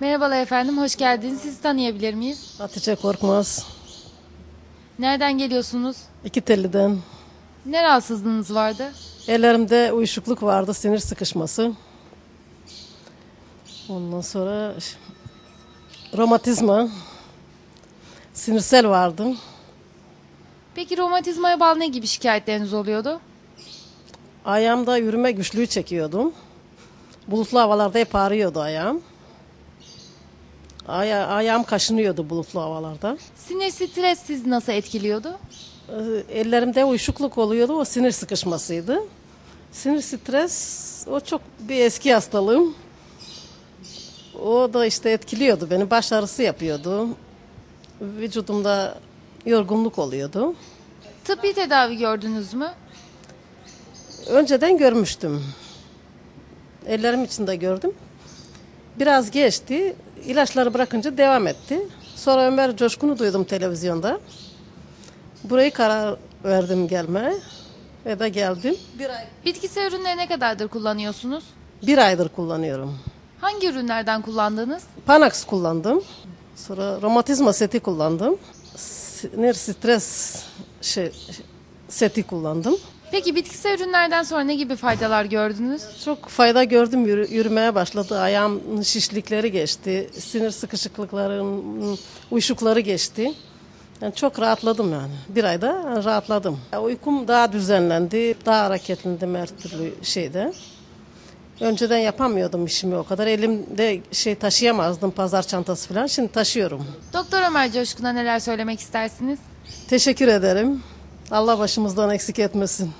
Merhabalar efendim, hoş geldiniz. Sizi tanıyabilir miyiz? Hatice Korkmaz. Nereden geliyorsunuz? İki telliden. Ne rahatsızlığınız vardı? Ellerimde uyuşukluk vardı, sinir sıkışması. Ondan sonra romatizma, sinirsel vardı. Peki romatizmaya bağlı ne gibi şikayetleriniz oluyordu? Ayağımda yürüme güçlüğü çekiyordum. Bulutlu havalarda hep ağrıyordu ayağım. Aya ayağım kaşınıyordu bulutlu havalarda. Sinir stres sizi nasıl etkiliyordu? Ee, Ellerimde uyuşukluk oluyordu, o sinir sıkışmasıydı. Sinir stres, o çok bir eski hastalığım. O da işte etkiliyordu beni, baş ağrısı yapıyordu. Vücudumda yorgunluk oluyordu. Tıbbi tedavi gördünüz mü? Önceden görmüştüm. Ellerim içinde gördüm. Biraz geçti, ilaçları bırakınca devam etti. Sonra Ömer Coşkun'u duydum televizyonda. Burayı karar verdim gelmeye ve de geldim. Bir, ay, Bitkisel ürünleri ne kadardır kullanıyorsunuz? bir aydır kullanıyorum. Hangi ürünlerden kullandınız? Panax kullandım. Sonra romatizma seti kullandım. Sinir stres şey, seti kullandım. Peki bitkisel ürünlerden sonra ne gibi faydalar gördünüz? Çok fayda gördüm yürü- yürümeye başladı. Ayağım şişlikleri geçti. Sinir sıkışıklıkların uyuşukları geçti. Yani çok rahatladım yani. Bir ayda rahatladım. Uykum daha düzenlendi. Daha hareketlendim her türlü şeyde. Önceden yapamıyordum işimi o kadar. Elimde şey taşıyamazdım pazar çantası falan. Şimdi taşıyorum. Doktor Ömer Coşkun'a neler söylemek istersiniz? Teşekkür ederim. Allah başımızdan eksik etmesin.